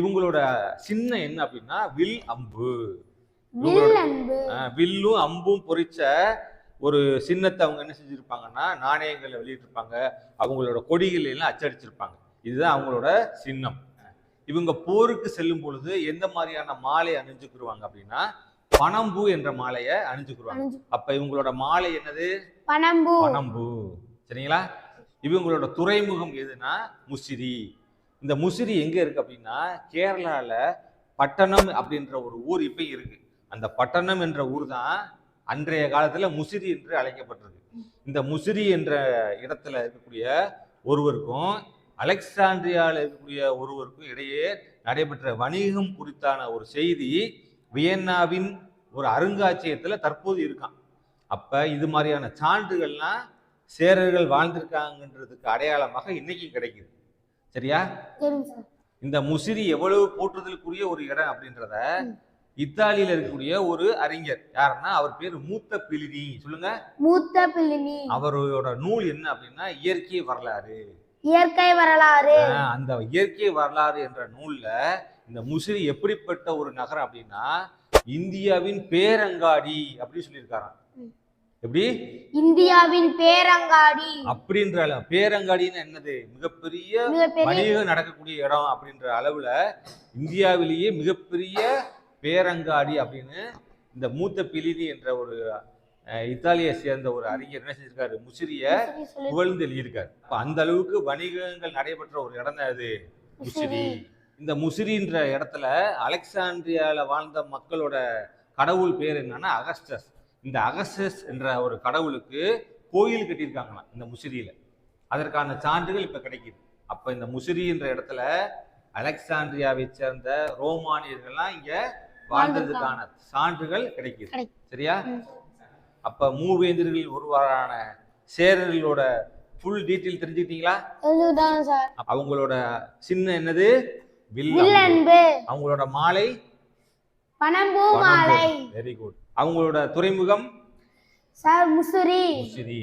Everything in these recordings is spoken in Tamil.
இவங்களோட சின்னம் என்ன அப்படின்னா வில் அம்பு. வில்லும் அம்பும் பொறிச்ச ஒரு சின்னத்தை அவங்க என்ன செஞ்சிருப்பாங்கன்னா நாணயங்களை வெளியிட்டிருப்பாங்க. அவங்களோட கொடிகள் எல்லாம் அச்சடிச்சிருப்பாங்க. இதுதான் அவங்களோட சின்னம். இவங்க போருக்கு செல்லும் பொழுது எந்த மாதிரியான மாலை அணிஞ்சுக்கிருவாங்க அப்படின்னா பனம்பூ என்ற மாலையை அணிஞ்சுக்கிருவாங்க. அணிஞ்சு- அப்ப இவங்களோட மாலை என்னது? பனம்பூ பனம்பூ சரிங்களா? இவங்களோட துறைமுகம் எதுனா முசிறி. இந்த முசிறி எங்கே இருக்குது அப்படின்னா கேரளாவில் பட்டணம் அப்படின்ற ஒரு ஊர் இப்போ இருக்குது அந்த பட்டணம் என்ற ஊர் தான் அன்றைய காலத்தில் முசிறி என்று அழைக்கப்பட்டிருக்கு. இந்த முசிறி என்ற இடத்துல இருக்கக்கூடிய ஒருவருக்கும் அலெக்சாண்ட்ரியாவில் இருக்கக்கூடிய ஒருவருக்கும் இடையே நடைபெற்ற வணிகம் குறித்தான ஒரு செய்தி வியன்னாவின் ஒரு அருங்காட்சியகத்தில் தற்போது இருக்கான் அப்போ இது மாதிரியான சான்றுகள்லாம் சேரர்கள் வாழ்ந்திருக்காங்கன்றதுக்கு அடையாளமாக இன்றைக்கும் கிடைக்குது. சரியா? இந்த முசிறி எவ்வளவு போற்றுதலுக்குரிய ஒரு இடம் அப்படின்றத இத்தாலியில இருக்கக்கூடிய ஒரு அறிஞர். யாருன்னா அவர் பேர் மூத்த பிலினி சொல்லுங்க. மூத்த பிள்ளினி அவரோட நூல் என்ன அப்படின்னா இயற்கை வரலாறு. இயற்கை வரலாறு. அந்த இயற்கை வரலாறு என்ற நூல்ல இந்த முசிறி எப்படிப்பட்ட ஒரு நகரம் அப்படின்னா இந்தியாவின் பேரங்காடி அப்படின்னு சொல்லியிருக்காராம். எப்படி? இந்தியாவின் பேரங்காடி. அப்படின்ற பேரங்காடின்னு என்னது? மிகப்பெரிய வணிகம் நடக்கக்கூடிய இடம் அப்படின்ற அளவுல இந்தியாவிலேயே மிகப்பெரிய பேரங்காடி அப்படின்னு இந்த மூத்த பிலினி என்ற ஒரு இத்தாலியை சேர்ந்த ஒரு அறிஞர் என்ன செஞ்சிருக்காரு? முசிறிய. புகழ்ந்து எழுதியிருக்காரு. அப்ப அந்த அளவுக்கு வணிகங்கள் நடைபெற்ற ஒரு இடம் தான் அது. முசிறி. இந்த முசிறின்ற இடத்துல அலெக்சாண்ட்ரியால வாழ்ந்த மக்களோட கடவுள் பேர் என்னன்னா அகஸ்டஸ். இந்த அகஸ்டஸ் என்ற ஒரு கடவுளுக்கு கோயில் கட்டியிருக்காங்களாம் இந்த முசிறியில. அதற்கான சான்றுகள் இப்ப கிடைக்குது. அப்ப இந்த முசிறி என்ற இடத்துல அலெக்சாண்ட்ரியாவை சேர்ந்த ரோமானியர்கள்லாம் இங்க வாழ்ந்ததுக்கான சான்றுகள் கிடைக்குது. சரியா. அப்ப மூவேந்தர்களில் ஒருவரான சேரர்களோட ஃபுல் டீட்டெயில் தெரிஞ்சுக்கிட்டீங்களா? அவங்களோட சின்ன என்னது? வில் வில் அம்பு. அன்பு அவங்களோட மாலை? பனம்பூ மாலை. வெரி குட் அவங்களோட துறைமுகம்? சார் முசிறி. முசிறி.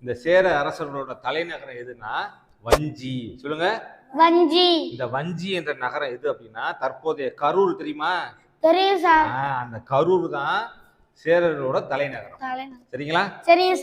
இந்த சேர அரசர்களோட தலைநகரம் எதுனா வஞ்சி. சொல்லுங்க. வஞ்சி. இந்த வஞ்சி என்ற நகரம் எது அப்படின்னா? தற்போதைய கரூர் தெரியுமா? தெரியும் சார். அந்த கரூர் தான் சேரர்களோட தலைநகரம். தலைநகர். சரிங்களா? சரிங்க சார்.